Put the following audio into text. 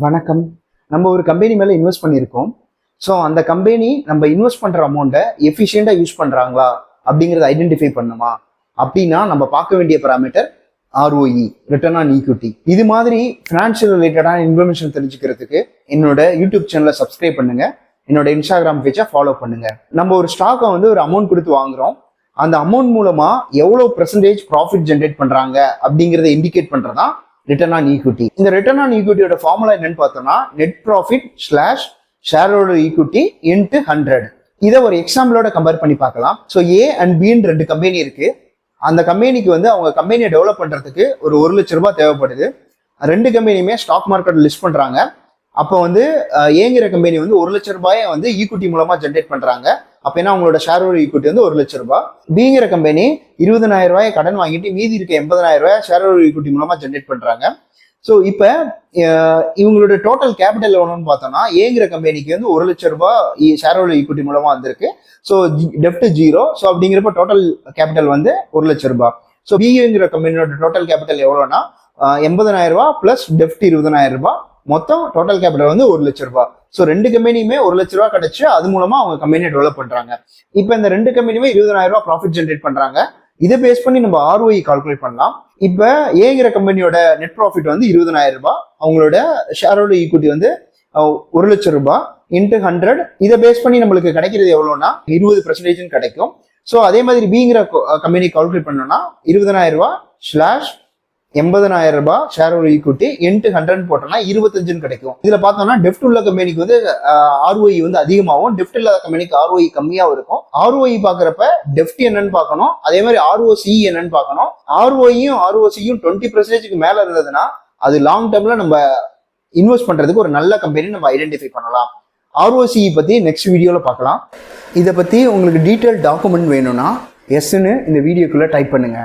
வணக்கம். நம்ம ஒரு கம்பெனி மேலே இன்வெஸ்ட் பண்ணியிருக்கோம். ஸோ அந்த கம்பெனி நம்ம இன்வெஸ்ட் பண்ணுற அமௌண்ட்டை எஃபிஷியண்டாக யூஸ் பண்ணுறாங்களா அப்படிங்கிறத ஐடென்டிஃபை பண்ணுமா? அப்படின்னா நம்ம பார்க்க வேண்டிய parameter ROE return on equity இது மாதிரி ஃபினான்ஷியல் ரிலேட்டடான இன்ஃபர்மேஷன் தெரிஞ்சுக்கிறதுக்கு என்னோட யூடியூப் சேனலை சப்ஸ்கிரைப் பண்ணுங்க. என்னோட இன்ஸ்டாகிராம் பேஜை ஃபாலோ பண்ணுங்க. நம்ம ஒரு ஸ்டாக்கை வந்து ஒரு அமௌண்ட் கொடுத்து வாங்குறோம். அந்த அமௌண்ட் மூலமா எவ்வளோ பெர்சன்டேஜ் ப்ராஃபிட் ஜென்ரேட் பண்ணுறாங்க அப்படிங்கிறத இண்டிகேட் பண்ணுறதா ரிட்டர்ன் ஆன் ஈக்விட்டி இந்த ரிட்டர்ன் ஆன் ஈக்விட்டியோட ஃபார்முலா என்னன்னு பார்த்தோம்னா நெட் ப்ராஃபிட் ஸ்லாஷ் ஷேரோட ஈக்விட்டி இன்ட்டு ஹண்ட்ரட் இதை ஒரு எக்ஸாம்பிளோட கம்பேர் பண்ணி பார்க்கலாம். ஸோ ஏ அண்ட் பின்னு ரெண்டு கம்பெனி இருக்கு. அந்த கம்பெனிக்கு வந்து அவங்க கம்பெனியை டெவலப் பண்ணுறதுக்கு ஒரு ஒரு லட்ச ரூபாய் தேவைப்படுது. ரெண்டு கம்பெனியுமே ஸ்டாக் மார்க்கெட் லிஸ்ட் பண்ணுறாங்க அப்போ வந்து ஏங்கிற கம்பெனி வந்து ஒரு லட்ச ரூபாயை வந்து ஈக்விட்டி மூலமாக ஜென்ரேட் பண்ணுறாங்க அப்ப அவங்களோட ஷேர் ஈக்விட்டி வந்து ஒரு லட்ச ரூபாய். பிங்கிற கம்பெனி இருபதனாயிரம் ரூபாயை கடன் வாங்கிட்டு மீதி இருக்க எண்பதனாயிரம் ரூபாய் ஷேர் ஈக்விட்டி மூலமா ஜென்ரேட் பண்றாங்க. ஸோ இப்போ இவங்களோட டோட்டல் கேபிட்டல் எவ்வளோன்னு பார்த்தோம்னா ஏங்கிற கம்பெனிக்கு வந்து ஒரு லட்ச ரூபாய் ஷேர் ஈக்விட்டி மூலமா வந்திருக்கு. ஸோ டெப்ட் ஜீரோ ஸோ அப்படிங்கிறப்ப டோட்டல் கேபிட்டல் வந்து ஒரு லட்ச ரூபாய். ஸோ பிஏங்கிற கம்பெனியோட டோட்டல் கேபிட்டல் எவ்வளோனா எண்பதனாயிரம் ரூபாய் பிளஸ் டெஃப்ட் இருபதனாயிரம் ரூபாய். மொத்தம் டோட்டல் கேபிட்டல் வந்து ஒரு லட்ச ரூபாய். ஸோ ரெண்டு கம்பெனியுமே ஒரு லட்ச ரூபா கிடைச்சு அது மூலமா அவங்க கம்பெனியை டெவலப் பண்றாங்க. இப்போ இந்த ரெண்டு கம்பெனியுமே இருபதாயிரம் ரூபாய் ப்ராஃபிட் ஜென்ரேட் பண்றாங்க. இதை பேஸ் பண்ணி நம்ம ஆர்ஓஇ கால்குலேட் பண்ணலாம். இப்போ ஏங்கிற கம்பெனியோட நெட் ப்ராஃபிட் வந்து இருபதனாயிரம் ரூபாய். அவங்களோட ஷேரோட ஈக்விட்டி வந்து ஒரு லட்சம் ரூபாய் இன்ட்டு ஹண்ட்ரட் இதை பேஸ் பண்ணி நம்மளுக்கு கிடைக்கிறது எவ்வளோனா இருபது பர்சன்டேஜ் கிடைக்கும். ஸோ அதே மாதிரி பிங்கிற கம்பெனி கால்குலேட் பண்ணோம்னா இருபதனாயிரம் ரூபாய் ஸ்லாஷ் எண்பதனாயிரம் ரூபாய் ஷேர் ஒரு ஈக்குவிட்டி இன்ட்டு ஹண்ட்ரட் போட்டோம்னா இருபத்தஞ்சுன்னு கிடைக்கும். இதுல பார்த்தோம்னா டெஃப்ட் உள்ள கம்பெனிக்கு வந்து ஆர்ஓஇ வந்து அதிகமாகவும் டெஃப்ட் இல்லாத கம்பெனிக்கு ஆர்ஓஇ கம்மியாகவும் இருக்கும். ஆர்ஓஇ பார்க்குறப்ப டெஃப்ட் என்னன்னு பார்க்கணும். அதே மாதிரி ஆர்ஓசி என்னன்னு பார்க்கணும். ஆர்ஓஇயும் ஆர்ஓசியும் டுவெண்ட்டி பர்சன்டேஜ்க்கு மேல இருந்ததுன்னா அது லாங் டேர்ம்ல நம்ம இன்வெஸ்ட் பண்றதுக்கு ஒரு நல்ல கம்பெனி நம்ம ஐடென்டிஃபை பண்ணலாம். ஆர்ஓசி பத்தி நெக்ஸ்ட் வீடியோல பார்க்கலாம். இதை பத்தி உங்களுக்கு டீட்டெயில் டாக்குமெண்ட் வேணும்னா எஸ்ன்னு இந்த வீடியோக்குள்ள டைப் பண்ணுங்க.